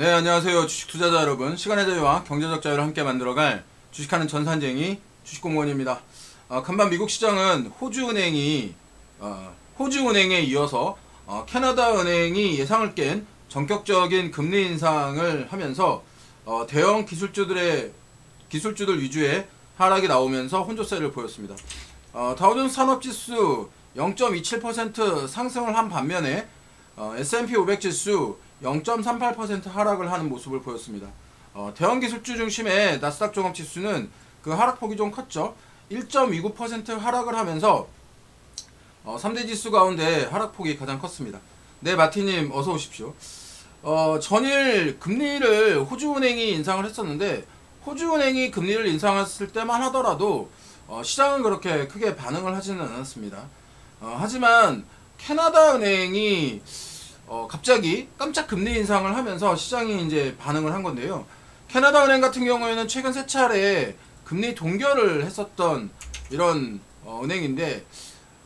네, 안녕하세요. 주식 투자자 여러분. 시간의 자유와 경제적 자유를 함께 만들어갈 주식하는 전산쟁이 주식공무원입니다. 어, 간밤 미국 시장은 호주은행이 어, 호주은행에 이어서 어, 캐나다은행이 예상을 깬 전격적인 금리 인상을 하면서 어, 대형 기술주들의 기술주들 위주의 하락이 나오면서 혼조세를 보였습니다. 어, 다우존스 산업지수 0.27% 상승을 한 반면에 어, S&P 500 지수 0.38% 하락을 하는 모습을 보였습니다. 어, 대형 기술주 중심의 나스닥 종합 지수는 그 하락폭이 좀 컸죠. 1.29% 하락을 하면서 어, 3대 지수 가운데 하락폭이 가장 컸습니다. 네, 마티님 어서 오십시오. 어, 전일 금리를 호주은행이 인상을 했었는데 호주은행이 금리를 인상했을 때만 하더라도 어, 시장은 그렇게 크게 반응을 하지는 않았습니다. 어, 하지만 캐나다 은행이 어, 갑자기 깜짝 금리 인상을 하면서 시장이 이제 반응을 한 건데요. 캐나다 은행 같은 경우에는 최근 세 차례 금리 동결을 했었던 이런 어, 은행인데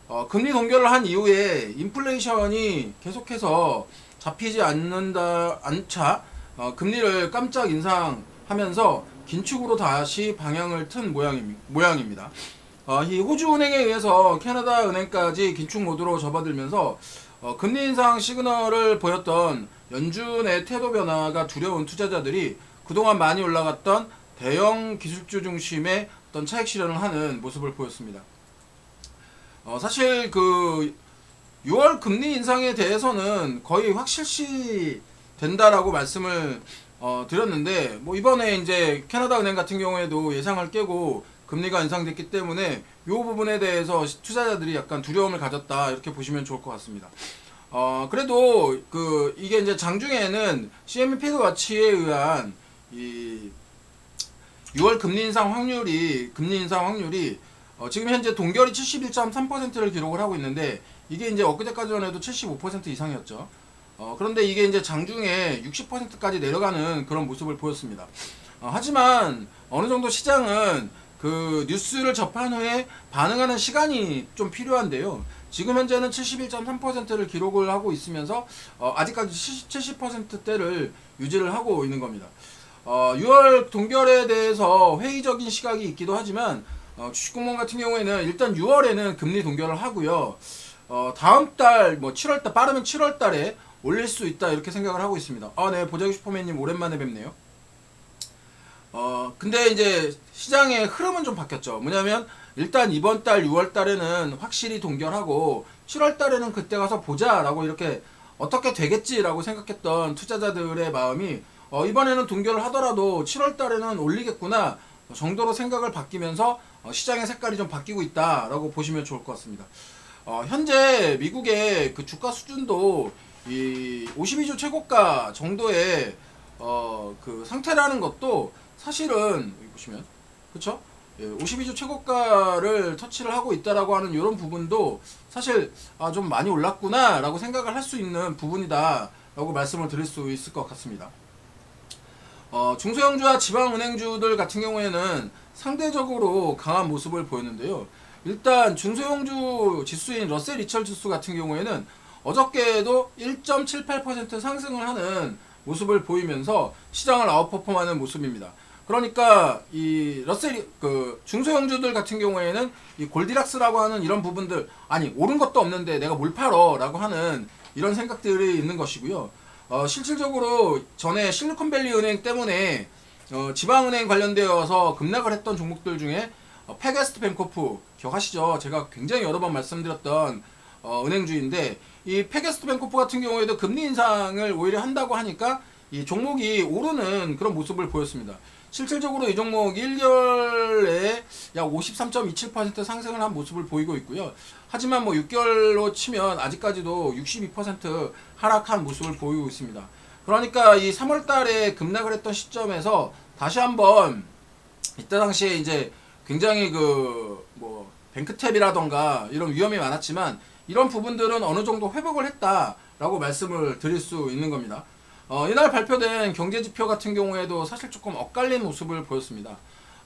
어, 금리 동결을 한 이후에 인플레이션이 계속해서 잡히지 않는다 않자 어, 금리를 깜짝 인상하면서 긴축으로 다시 방향을 튼 모양입, 모양입니다. 어, 이 호주은행에 의해서 캐나다 은행까지 긴축 모드로 접어들면서 어, 금리 인상 시그널을 보였던 연준의 태도 변화가 두려운 투자자들이 그동안 많이 올라갔던 대형 기술주 중심의 어떤 차익 실현을 하는 모습을 보였습니다. 어, 사실 그 6월 금리 인상에 대해서는 거의 확실시 된다라고 말씀을 어, 드렸는데 뭐 이번에 이제 캐나다 은행 같은 경우에도 예상을 깨고 금리가 인상됐기 때문에 이 부분에 대해서 시- 투자자들이 약간 두려움을 가졌다 이렇게 보시면 좋을 것 같습니다. 어 그래도 그 이게 이제 장중에는 CME 피드 와치에 의한 이 6월 금리 인상 확률이 금리 인상 확률이 어, 지금 현재 동결이 71.3%를 기록을 하고 있는데 이게 이제 엊그제까지만 해도 75% 이상이었죠. 어, 그런데 이게 이제 장중에 60%까지 내려가는 그런 모습을 보였습니다. 어, 하지만 어느 정도 시장은 그 뉴스를 접한 후에 반응하는 시간이 좀 필요한데요. 지금 현재는 71.3%를 기록을 하고 있으면서 어, 아직까지 70%대를 유지를 하고 있는 겁니다. 어, 6월 동결에 대해서 회의적인 시각이 있기도 하지만 어, 주식공무원 같은 경우에는 일단 6월에는 금리 동결을 하고요. 어, 다음 달, 뭐 7월 달, 빠르면 7월 달에 올릴 수 있다 이렇게 생각을 하고 있습니다. 아, 네, 보자기 슈퍼맨님 오랜만에 뵙네요. 어, 근데 이제 시장의 흐름은 좀 바뀌었죠. 뭐냐면 일단 이번 달 6월 달에는 확실히 동결하고 7월 달에는 그때 가서 보자라고 이렇게 어떻게 되겠지라고 생각했던 투자자들의 마음이 어, 이번에는 동결을 하더라도 7월 달에는 올리겠구나 정도로 생각을 바뀌면서 어, 시장의 색깔이 좀 바뀌고 있다라고 보시면 좋을 것 같습니다. 어, 현재 미국의 그 주가 수준도 이 52주 최고가 정도의 어, 그 상태라는 것도 사실은 여기 보시면 그렇죠? 52주 최고가를 터치를 하고 있다라고 하는 이런 부분도 사실 아, 좀 많이 올랐구나라고 생각을 할 수 있는 부분이다라고 말씀을 드릴 수 있을 것 같습니다. 어, 중소형주와 지방은행주들 같은 경우에는 상대적으로 강한 모습을 보였는데요. 일단 중소형주 지수인 러셀 리철 지수 같은 경우에는 어저께도 1.78% 상승을 하는 모습을 보이면서 시장을 아웃퍼폼하는 모습입니다. 그러니까 이 러셀 그 중소형주들 같은 경우에는 이 골디락스라고 하는 이런 부분들 아니 오른 것도 없는데 내가 뭘 팔어라고 하는 이런 생각들이 있는 것이고요. 어, 실질적으로 전에 실리콘밸리 은행 때문에 어, 지방은행 관련되어서 급락을 했던 종목들 중에 어, 페게스트 뱅코프 기억하시죠? 제가 굉장히 여러 번 말씀드렸던 어, 은행주인데 이 페게스트 뱅코프 같은 경우에도 금리 인상을 오히려 한다고 하니까 이 종목이 오르는 그런 모습을 보였습니다. 실질적으로 이 종목 1개월에 약 53.27% 상승을 한 모습을 보이고 있고요. 하지만 뭐 6개월로 치면 아직까지도 62% 하락한 모습을 보이고 있습니다. 그러니까 이 3월 달에 급락을 했던 시점에서 다시 한번 이때 당시에 이제 굉장히 그 뭐 뱅크탭이라던가 이런 위험이 많았지만 이런 부분들은 어느 정도 회복을 했다라고 말씀을 드릴 수 있는 겁니다. 어, 이날 발표된 경제 지표 같은 경우에도 사실 조금 엇갈린 모습을 보였습니다.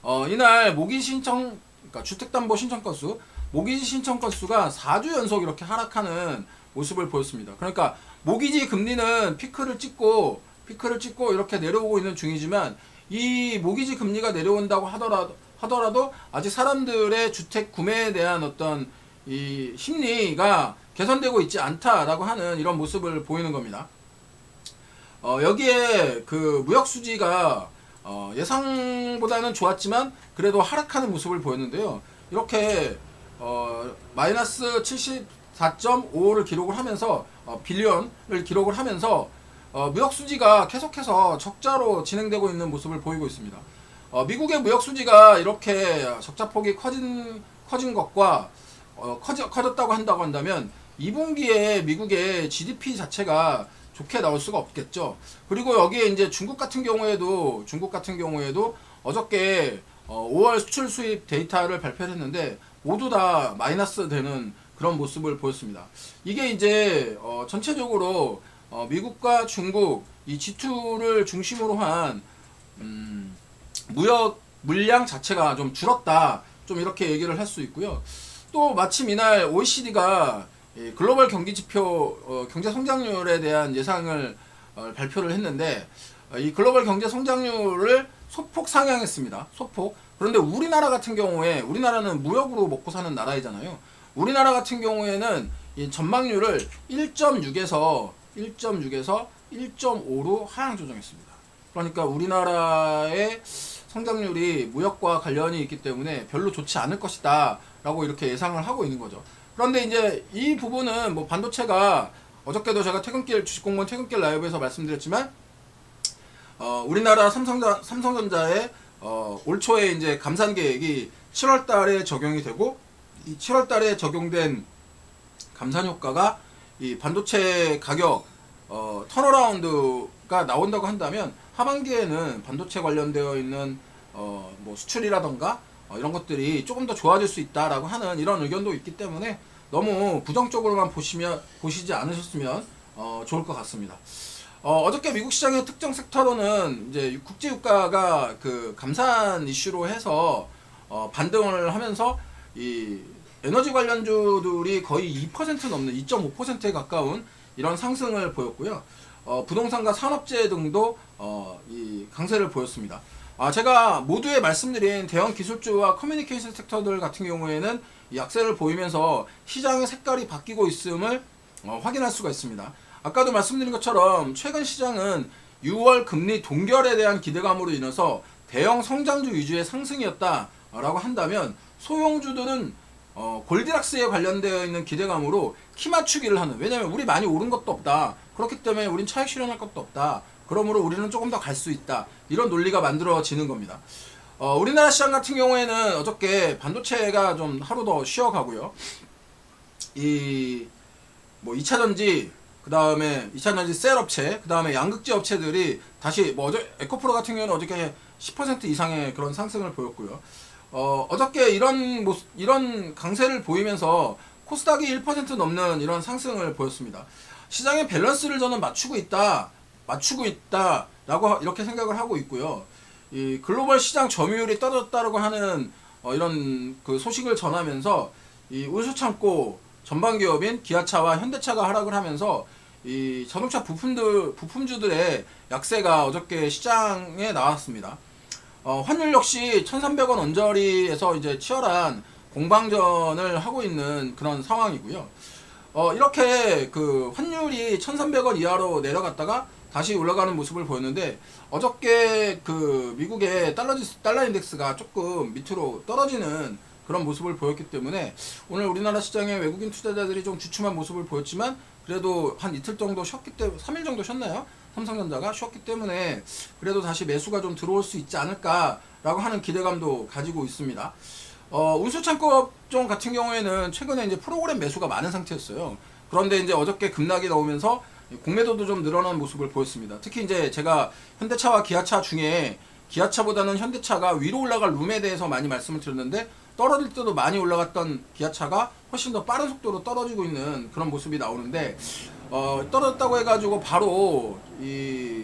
어, 이날 모기 신청, 그러니까 주택담보 신청 건수, 모기지 신청 건수가 4주 연속 이렇게 하락하는 모습을 보였습니다. 그러니까 모기지 금리는 피크를 찍고 피크를 찍고 이렇게 내려오고 있는 중이지만 이 모기지 금리가 내려온다고 하더라도 하더라도 아직 사람들의 주택 구매에 대한 어떤 이 심리가 개선되고 있지 않다라고 하는 이런 모습을 보이는 겁니다. 어, 여기에 그 무역 수지가 어, 예상보다는 좋았지만 그래도 하락하는 모습을 보였는데요. 이렇게 어, 마이너스 74.5를 기록을 하면서 어, 빌리언을 기록을 하면서 어, 무역 수지가 계속해서 적자로 진행되고 있는 모습을 보이고 있습니다. 어, 미국의 무역 수지가 이렇게 적자 폭이 커진 커진 것과 어, 커졌다고 한다고 한다면 2분기에 미국의 GDP 자체가 좋게 나올 수가 없겠죠. 그리고 여기에 이제 중국 같은 경우에도 중국 같은 경우에도 어저께 어, 5월 수출 수입 데이터를 발표를 했는데 모두 다 마이너스 되는 그런 모습을 보였습니다. 이게 이제 어, 전체적으로 어, 미국과 중국 이 G2를 중심으로 한 음, 무역 물량 자체가 좀 줄었다. 좀 이렇게 얘기를 할 수 있고요. 또 마침 이날 OECD가 글로벌 경기 지표 어, 경제 성장률에 대한 예상을 어, 발표를 했는데 어, 이 글로벌 경제 성장률을 소폭 상향했습니다. 소폭. 그런데 우리나라 같은 경우에 우리나라는 무역으로 먹고 사는 나라이잖아요. 우리나라 같은 경우에는 이 전망률을 1.6에서 1.6에서 1.5로 하향 조정했습니다. 그러니까 우리나라의 성장률이 무역과 관련이 있기 때문에 별로 좋지 않을 것이다 라고 이렇게 예상을 하고 있는 거죠. 그런데 이제 이 부분은 뭐 반도체가 어저께도 제가 퇴근길 주식공무원 퇴근길 라이브에서 말씀드렸지만 어, 우리나라 삼성자, 삼성전자의 어, 올 초에 이제 감산 계획이 7월 달에 적용이 되고 이 7월 달에 적용된 감산 효과가 이 반도체 가격 어, 턴어라운드가 나온다고 한다면 하반기에는 반도체 관련되어 있는 어, 뭐 수출이라던가 어, 이런 것들이 조금 더 좋아질 수 있다라고 하는 이런 의견도 있기 때문에 너무 부정적으로만 보시면 보시지 않으셨으면 어, 좋을 것 같습니다. 어, 어저께 미국 시장의 특정 섹터로는 이제 국제 유가가 그 감산 이슈로 해서 어, 반등을 하면서 이 에너지 관련주들이 거의 2% 넘는 2.5%에 가까운 이런 상승을 보였고요. 어, 부동산과 산업재 등도 어, 이 강세를 보였습니다. 아, 제가 모두에 말씀드린 대형 기술주와 커뮤니케이션 섹터들 같은 경우에는 이 약세를 보이면서 시장의 색깔이 바뀌고 있음을 어, 확인할 수가 있습니다. 아까도 말씀드린 것처럼 최근 시장은 6월 금리 동결에 대한 기대감으로 인해서 대형 성장주 위주의 상승이었다라고 한다면 소형주들은 어, 골디락스에 관련되어 있는 기대감으로 키 맞추기를 하는 왜냐면 우리 많이 오른 것도 없다 그렇기 때문에 우린 차익 실현할 것도 없다 그러므로 우리는 조금 더 갈 수 있다. 이런 논리가 만들어지는 겁니다. 어, 우리나라 시장 같은 경우에는 어저께 반도체가 좀 하루 더 쉬어가고요. 이 뭐 2차 전지 그 다음에 2차 전지 셀 업체 그 다음에 양극재 업체들이 다시 뭐 어제 에코프로 같은 경우는 어저께 10% 이상의 그런 상승을 보였고요. 어, 어저께 이런 모습, 이런 강세를 보이면서 코스닥이 1% 넘는 이런 상승을 보였습니다. 시장의 밸런스를 저는 맞추고 있다, 맞추고 있다라고 이렇게 생각을 하고 있고요. 이 글로벌 시장 점유율이 떨어졌다라고 하는 어, 이런 그 소식을 전하면서 이 운수 창고 전방 기업인 기아차와 현대차가 하락을 하면서 이 자동차 부품들 부품주들의 약세가 어저께 시장에 나왔습니다. 어, 환율 역시 1,300원 언저리에서 이제 치열한 공방전을 하고 있는 그런 상황이고요. 어, 이렇게 그 환율이 1,300원 이하로 내려갔다가 다시 올라가는 모습을 보였는데 어저께 그 미국의 달러 달러 인덱스가 조금 밑으로 떨어지는 그런 모습을 보였기 때문에 오늘 우리나라 시장에 외국인 투자자들이 좀 주춤한 모습을 보였지만 그래도 한 이틀 정도 쉬었기 때문에 3일 정도 쉬었나요? 삼성전자가 쉬었기 때문에 그래도 다시 매수가 좀 들어올 수 있지 않을까라고 하는 기대감도 가지고 있습니다. 어, 운수창고업종 같은 경우에는 최근에 이제 프로그램 매수가 많은 상태였어요. 그런데 이제 어저께 급락이 나오면서 공매도도 좀 늘어난 모습을 보였습니다. 특히 이제 제가 현대차와 기아차 중에 기아차보다는 현대차가 위로 올라갈 룸에 대해서 많이 말씀을 드렸는데 떨어질 때도 많이 올라갔던 기아차가 훨씬 더 빠른 속도로 떨어지고 있는 그런 모습이 나오는데 어, 떨어졌다고 해가지고 바로 이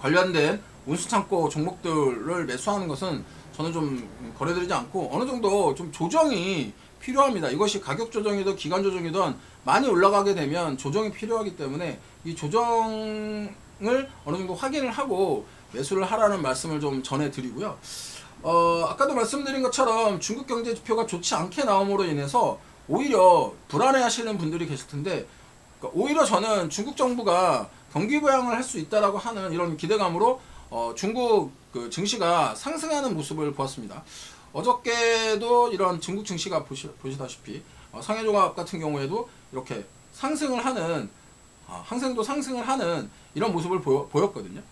관련된 운수창고 종목들을 매수하는 것은 저는 좀 거래드리지 않고 어느 정도 좀 조정이 필요합니다. 이것이 가격 조정이든 기간 조정이든 많이 올라가게 되면 조정이 필요하기 때문에 이 조정 어느 정도 확인을 하고 매수를 하라는 말씀을 좀 전해드리고요. 어, 아까도 말씀드린 것처럼 중국 경제 지표가 좋지 않게 나옴으로 인해서 오히려 불안해 하시는 분들이 계실 텐데 그러니까 오히려 저는 중국 정부가 경기 부양을 할 수 있다라고 하는 이런 기대감으로 어, 중국 그 증시가 상승하는 모습을 보았습니다. 어저께도 이런 중국 증시가 보시, 보시다시피 어, 상해조합 같은 경우에도 이렇게 상승을 하는 아, 항생도 상승을 하는 이런 모습을 보여, 보였거든요.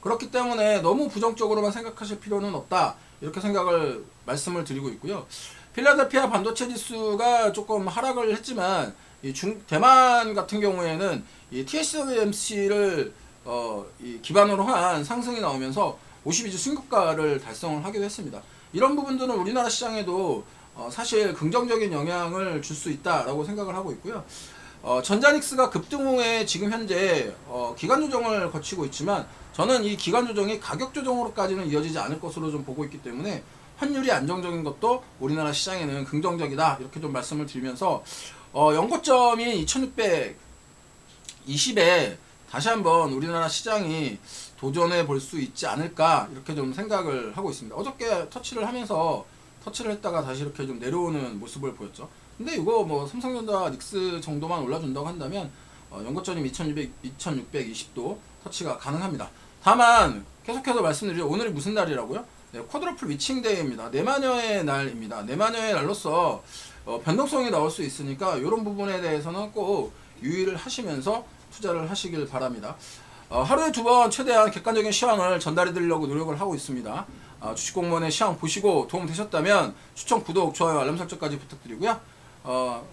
그렇기 때문에 너무 부정적으로만 생각하실 필요는 없다 이렇게 생각을 말씀을 드리고 있고요. 필라델피아 반도체 지수가 조금 하락을 했지만 이 중, 대만 같은 경우에는 이 TSMC를 어, 이 기반으로 한 상승이 나오면서 52주 신고가를 달성을 하기도 했습니다. 이런 부분들은 우리나라 시장에도 어, 사실 긍정적인 영향을 줄 수 있다라고 생각을 하고 있고요. 어, 전자닉스가 급등 후에 지금 현재 어, 기간 조정을 거치고 있지만 저는 이 기간 조정이 가격 조정으로까지는 이어지지 않을 것으로 좀 보고 있기 때문에 환율이 안정적인 것도 우리나라 시장에는 긍정적이다 이렇게 좀 말씀을 드리면서 어, 연고점인 2620에 다시 한번 우리나라 시장이 도전해 볼 수 있지 않을까 이렇게 좀 생각을 하고 있습니다. 어저께 터치를 하면서 터치를 했다가 다시 이렇게 좀 내려오는 모습을 보였죠. 근데 이거 뭐 삼성전자 닉스 정도만 올라준다고 한다면 어, 연고점이 2600, 2620도 터치가 가능합니다. 다만 계속해서 말씀드리죠. 오늘이 무슨 날이라고요? 네, 쿼드러플 위칭 데이입니다. 네마녀의 날입니다. 네마녀의 날로서 어, 변동성이 나올 수 있으니까 이런 부분에 대해서는 꼭 유의를 하시면서 투자를 하시길 바랍니다. 어, 하루에 두 번 최대한 객관적인 시황을 전달해 드리려고 노력을 하고 있습니다. 어, 주식공무원의 시황 보시고 도움 되셨다면 추천, 구독, 좋아요, 알람 설정까지 부탁드리고요. 어,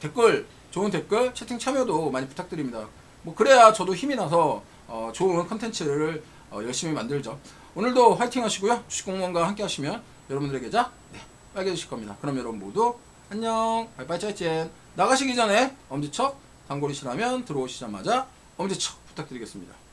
댓글, 좋은 댓글, 채팅 참여도 많이 부탁드립니다. 뭐 그래야 저도 힘이 나서 어, 좋은 컨텐츠를 어, 열심히 만들죠. 오늘도 화이팅 하시고요. 주식공무원과 함께 하시면 여러분들의 계좌 네, 빨개지실 겁니다. 그럼 여러분 모두 안녕, 바이바이 짜이젠. 나가시기 전에 엄지척, 단골이시라면 들어오시자마자 엄지척 부탁드리겠습니다.